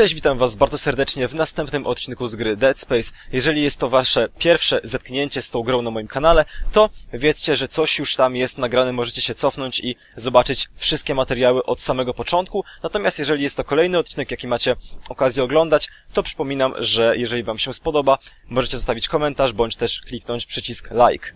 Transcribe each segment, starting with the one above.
Cześć, witam was bardzo serdecznie w następnym odcinku z gry Dead Space. Jeżeli jest to wasze pierwsze zetknięcie z tą grą na moim kanale, to wiedzcie, że coś już tam jest nagrane, możecie się cofnąć i zobaczyć wszystkie materiały od samego początku. Natomiast jeżeli jest to kolejny odcinek, jaki macie okazję oglądać, to przypominam, że jeżeli wam się spodoba, możecie zostawić komentarz, bądź też kliknąć przycisk like.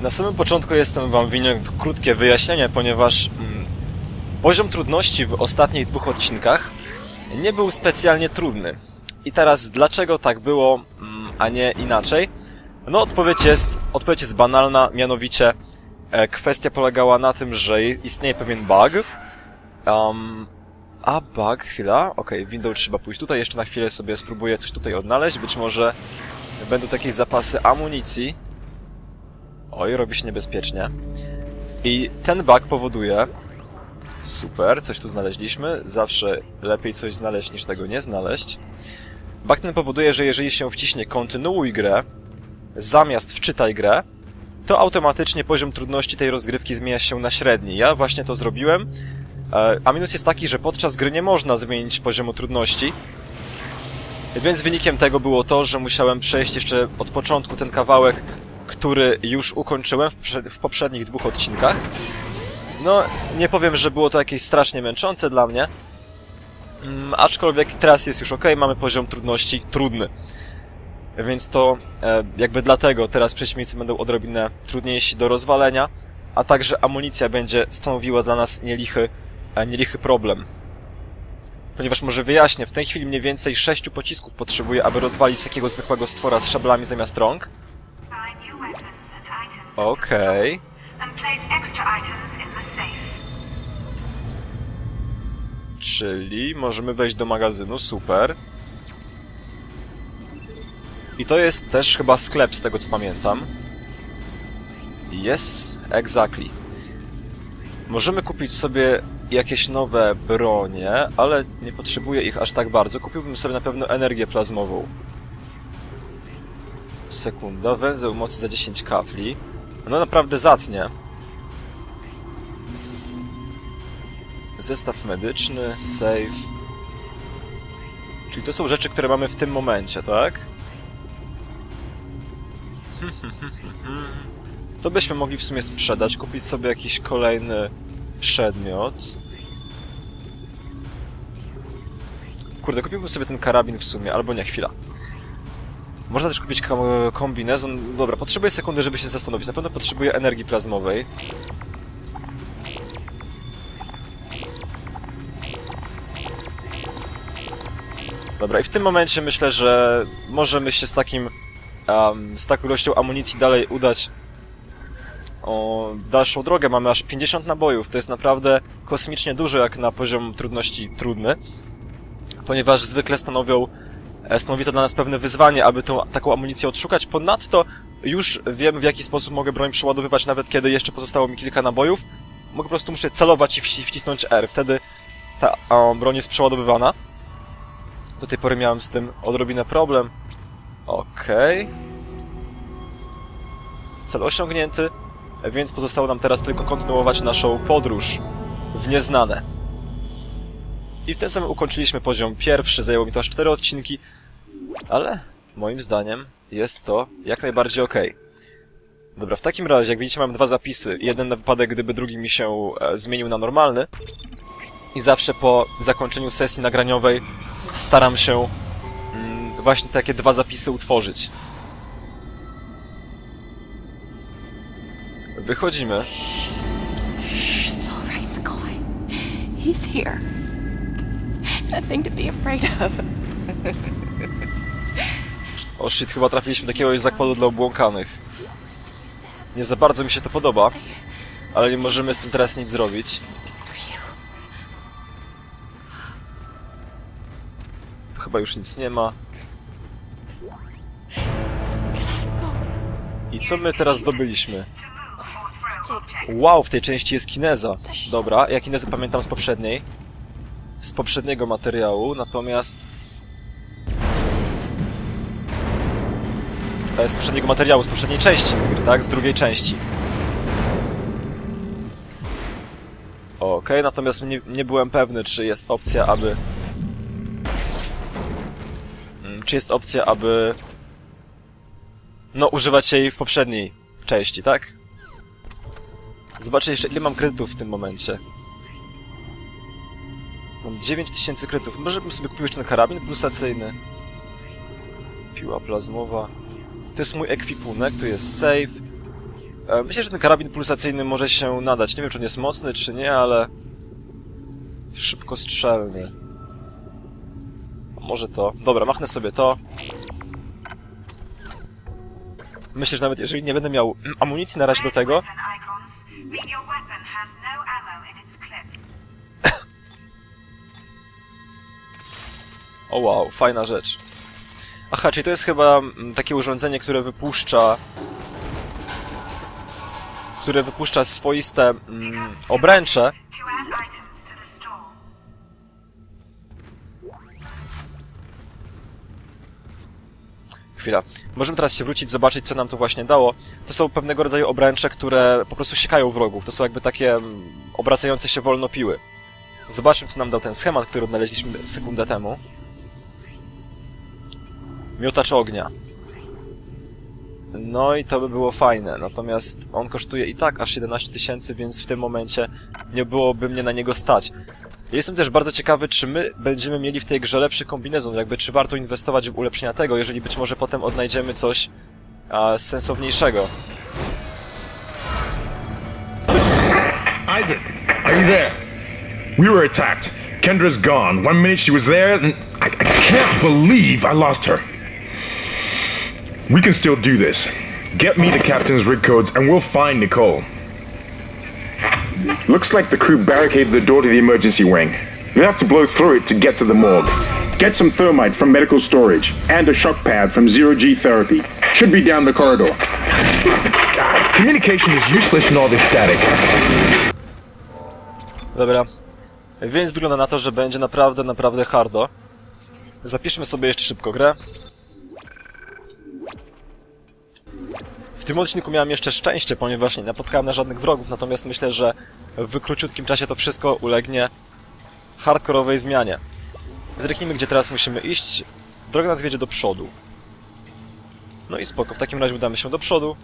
Na samym początku jestem wam winien krótkie wyjaśnienie, ponieważ mm, poziom trudności w ostatnich dwóch odcinkach nie był specjalnie trudny. I teraz dlaczego tak było, mm, a nie inaczej? No odpowiedź jest, odpowiedź jest banalna, mianowicie e, kwestia polegała na tym, że istnieje pewien bug. Um, a bug, chwila, okej, window trzeba pójść tutaj, jeszcze na chwilę sobie spróbuję coś tutaj odnaleźć, być może będą jakieś zapasy amunicji. Oj, robi się niebezpiecznie. I ten bug powoduje, Super, coś tu znaleźliśmy. Zawsze lepiej coś znaleźć niż tego nie znaleźć. Bug ten powoduje, że jeżeli się wciśnie kontynuuj grę, zamiast wczytaj grę, to automatycznie poziom trudności tej rozgrywki zmienia się na średni. Ja właśnie to zrobiłem. E, A minus jest taki, że podczas gry nie można zmienić poziomu trudności. Więc wynikiem tego było to, że musiałem przejść jeszcze od początku ten kawałek, który już ukończyłem w, prze- w poprzednich dwóch odcinkach. No, nie powiem, że było to jakieś strasznie męczące dla mnie. Mm, aczkolwiek teraz jest już ok, mamy poziom trudności trudny. Więc to e, jakby dlatego teraz przeciwnicy będą odrobinę trudniejsi do rozwalenia, a także amunicja będzie stanowiła dla nas nielichy, e, nielichy problem. Ponieważ może wyjaśnię, w tej chwili mniej więcej sześciu pocisków potrzebuję, aby rozwalić takiego zwykłego stwora z szablami zamiast rąk. Okej. and Czyli możemy wejść do magazynu, super. I to jest też chyba sklep, z tego co pamiętam. Yes, exactly. Możemy kupić sobie jakieś nowe bronie, ale nie potrzebuję ich aż tak bardzo. Kupiłbym sobie na pewno energię plazmową. Sekunda, węzeł mocy za 10 kafli. No naprawdę zacnie. Zestaw medyczny, save. Czyli to są rzeczy, które mamy w tym momencie, tak? To byśmy mogli w sumie sprzedać, kupić sobie jakiś kolejny przedmiot. Kurde, kupiłbym sobie ten karabin w sumie, albo nie, chwila. Można też kupić kom- kombinezon. Dobra, potrzebuję sekundy, żeby się zastanowić. Na pewno potrzebuję energii plazmowej. Dobra, i w tym momencie myślę, że możemy się z takim, um, z taką ilością amunicji dalej udać o, w dalszą drogę. Mamy aż 50 nabojów. To jest naprawdę kosmicznie dużo, jak na poziom trudności trudny, ponieważ zwykle stanowią, e, stanowi to dla nas pewne wyzwanie, aby tą taką amunicję odszukać. Ponadto już wiem, w jaki sposób mogę broń przeładowywać, nawet kiedy jeszcze pozostało mi kilka nabojów. Mogę po prostu muszę celować i wci- wcisnąć R. Wtedy ta a, broń jest przeładowywana. Do tej pory miałem z tym odrobinę problem. Okej. Cel osiągnięty, więc pozostało nam teraz tylko kontynuować naszą podróż w nieznane. I w ten samym ukończyliśmy poziom pierwszy, zajęło mi to aż cztery odcinki, ale moim zdaniem jest to jak najbardziej okej. Dobra, w takim razie, jak widzicie, mam dwa zapisy. Jeden na wypadek, gdyby drugi mi się e, zmienił na normalny. I zawsze po zakończeniu sesji nagraniowej staram się mm, właśnie takie dwa zapisy utworzyć. Wychodzimy. It's all right, McCoy. He's here. Nothing to be afraid of. O shit, chyba trafiliśmy do jakiegoś zakładu dla obłąkanych. Nie za bardzo mi się to podoba, ale nie możemy z tym teraz nic zrobić. Chyba już nic nie ma. I co my teraz zdobyliśmy? Wow, w tej części jest kineza. Dobra, ja kinezę pamiętam z poprzedniej. Z poprzedniego materiału, natomiast... E, Z poprzedniego materiału, z poprzedniej części gry, tak? Z drugiej części. Okej, natomiast nie, nie byłem pewny, czy jest opcja, aby czy jest opcja, aby no, używać jej w poprzedniej części, tak? Zobaczę jeszcze, ile mam kredytów w tym momencie. Mam 9000 kredytów. Może bym sobie kupił jeszcze ten karabin pulsacyjny. Piła plazmowa. To jest mój ekwipunek, tu jest save. E, Myślę, że ten karabin pulsacyjny może się nadać. Nie wiem, czy on jest mocny, czy nie, ale... Szybkostrzelny. A Może to. Dobra, machnę sobie to. Myślę, że nawet jeżeli nie będę miał amunicji na razie do tego. O wow, fajna rzecz. Aha, czyli to jest chyba mm, takie urządzenie, które wypuszcza... które wypuszcza swoiste mm, obręcze. Chwila. Możemy teraz się wrócić, zobaczyć, co nam to właśnie dało. To są pewnego rodzaju obręcze, które po prostu siekają wrogów. To są jakby takie mm, obracające się wolno piły. Zobaczmy, co nam dał ten schemat, który odnaleźliśmy sekundę temu. Miotacz ognia. No i to by było fajne, natomiast on kosztuje i tak aż 11 tysięcy, więc w tym momencie nie byłoby mnie na niego stać. Jestem też bardzo ciekawy, czy my będziemy mieli w tej grze lepszy kombinezon, jakby czy warto inwestować w ulepszenia tego, jeżeli być może potem odnajdziemy coś a, sensowniejszego. Isaac, are you there? We were attacked. Kendra's gone. One minute she was there, and I, I can't believe I lost her. We can still do this. Get me the captain's rig codes, and we'll find Nicole. Looks like the crew barricaded the door to the emergency wing. You have to blow through it to get to the morgue. Get some thermite from medical storage and a shock pad from Zero G Therapy. Should be down the corridor. Communication is useless in all this static. Dobra. Więc wygląda na to, że będzie naprawdę, naprawdę hardo. Zapiszmy sobie jeszcze szybko grę. W tym odcinku miałem jeszcze szczęście, ponieważ nie napotkałem na żadnych wrogów, natomiast myślę, że w króciutkim czasie to wszystko ulegnie hardkorowej zmianie. Zreknijmy, gdzie teraz musimy iść. Droga nas wiedzie do przodu. No i spoko, w takim razie udamy się do przodu.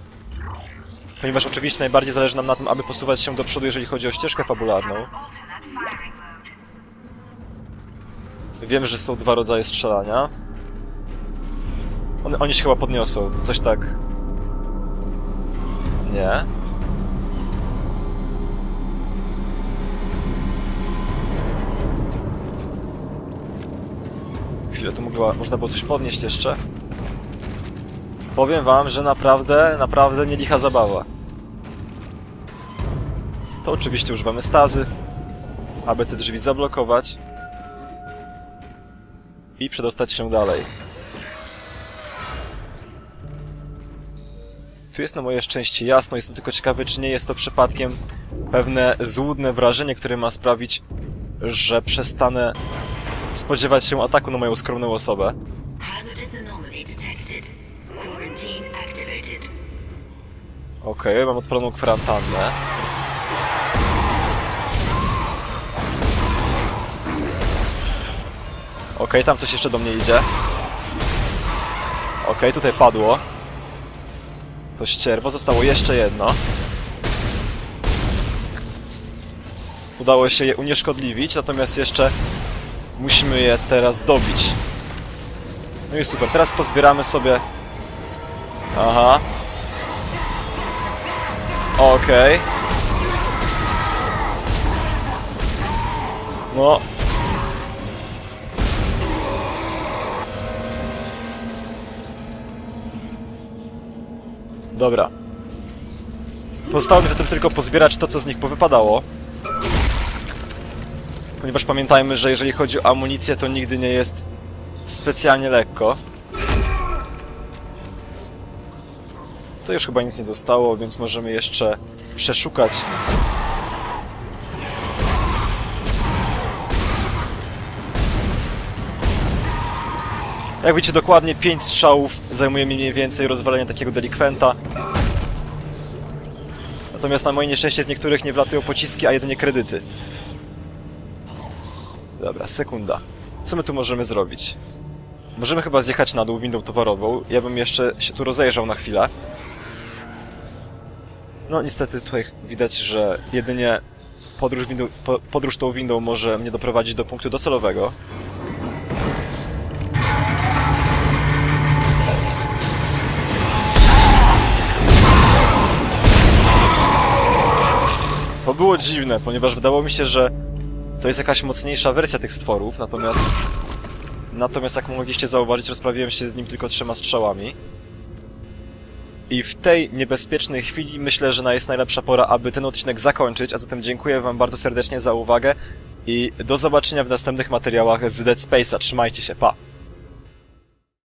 Ponieważ oczywiście najbardziej zależy nam na tym, aby posuwać się do przodu, jeżeli chodzi o ścieżkę fabularną. Wiem, że są dwa rodzaje strzelania. One, oni się chyba podniosą. Coś tak... Nie. Chwilę, tu mogła, można było coś podnieść jeszcze. Powiem wam, że naprawdę, naprawdę nie licha zabawa. To oczywiście używamy stazy, aby te drzwi zablokować i przedostać się dalej. Tu jest na moje szczęście jasno, jestem tylko ciekawy, czy nie jest to przypadkiem pewne złudne wrażenie, które ma sprawić, że przestanę spodziewać się ataku na moją skromną osobę. Okej, mam odpaloną kwarantannę. Okej, tam coś jeszcze do mnie idzie. Okej, tutaj padło. To ścierwo, zostało jeszcze jedno. Udało się je unieszkodliwić, natomiast jeszcze musimy je teraz dobić. No i super, teraz pozbieramy sobie... Aha, Okej. No. Dobra. Pozostało mi zatem tylko pozbierać to, co z nich powypadało. Ponieważ pamiętajmy, że jeżeli chodzi o amunicję, to nigdy nie jest specjalnie lekko. To już chyba nic nie zostało, więc możemy jeszcze przeszukać. Jak widzicie, dokładnie 5 strzałów zajmuje mi mniej więcej rozwalenie takiego delikwenta. Natomiast na moje nieszczęście z niektórych nie wlatują pociski, a jedynie kredyty. Dobra, sekunda. Co my tu możemy zrobić? Możemy chyba zjechać na dół windą towarową. Ja bym jeszcze się tu rozejrzał na chwilę. No niestety tutaj widać, że jedynie podróż, windą, po, podróż tą windą może mnie doprowadzić do punktu docelowego. Było dziwne, ponieważ wydawało mi się, że to jest jakaś mocniejsza wersja tych stworów, natomiast Natomiast jak mogliście zauważyć, rozprawiłem się z nim tylko trzema strzałami. I w tej niebezpiecznej chwili myślę, że jest najlepsza pora, aby ten odcinek zakończyć, a zatem dziękuję wam bardzo serdecznie za uwagę i do zobaczenia w następnych materiałach z Dead Space'a. Trzymajcie się, pa!